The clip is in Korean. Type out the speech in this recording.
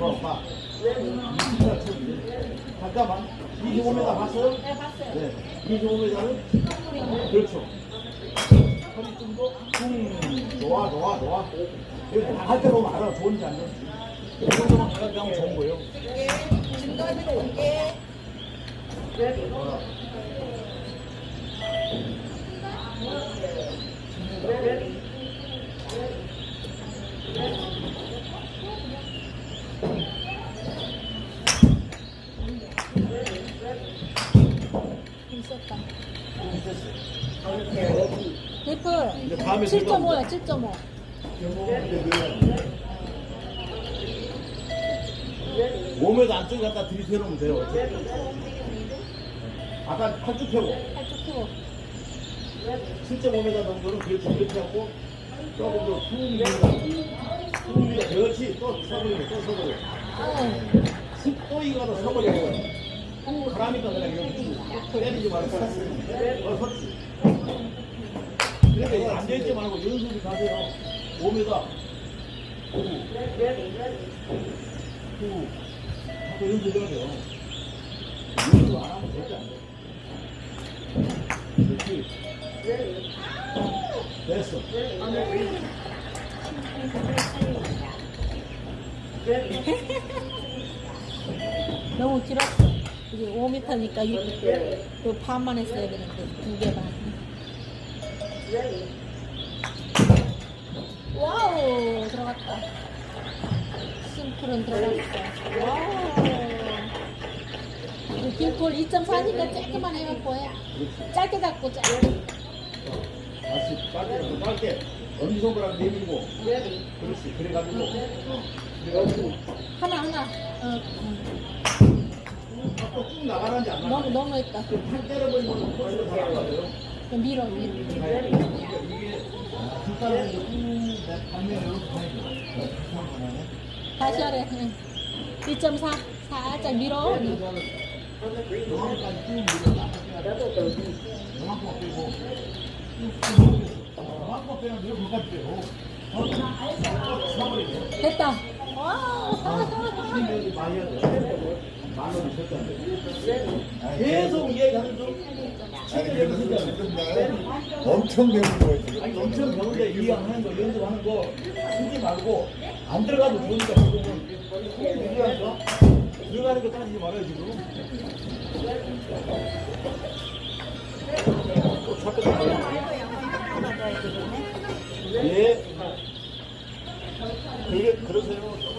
어, 봐. 잠깐만. 25m 봤어요? 네, 봤어요. 네. 25m는? 그렇죠. 허리 좀 더, 쿵. 좋아, 좋아, 좋아. 이거 다할 때 보면 알아. 좋은지 안 좋은지. 이 정도만 가까이 하면 좋은 거예요. 중간으로 이게 이제 다음에 7.5야 7.5. 5m 안쪽에 갖다 들이대놓으면 돼요. 아까 팔쭉 펴고. 팔뚝 피고. 7.5m 정도는 그렇게 이렇게 하고 조금 더 쿵입니다. 쿵입니다. 그렇지. 또 서버리고 또 서버리고. 또 이거로 서버리 가라니까 그냥 이렇게 쭉 때리지 말고 어, 섰지. 그러니까 앉아있지 말고 연습을 가세요. 5m. 9. 9. 자꾸 연습해야 돼요. 연습 안 하면 절대 안 돼. 그렇지. 됐어. 너무 길었어. 이게 5m니까 6, 그 반만 했어야 되는데 두개 반. 와우 들어갔다. 심플은 들어갔어. 와우. 이 길골 2.4니까 짧게만 해갖고 해. 짧게 잡고 짧게. 다시 짧게, 짧게. 엄지손가락 내밀고. 그렇지. 그래가지고. 그래가지고. 하나 하나. 어, 음. 쭉 나가는지 안 너무 나가. 너무 했다. 팔 거기서 다 나가요. 좀 밀어 밀어. 다시 하래. 응. 2.4 살짝 밀어. 됐다. 와. 안 돼. 계속 이야기하는 중. 책을 쓰지 않아요. 엄청 배운 거예요 지금. 아니 엄청 배운데 이해하는 거 연습하는 거 쓰지 말고 안 들어가도 좋으니까 지금은 이해하니까 들어가는 거 따지지 말아요 지금 또 자꾸 예 그게 그러세요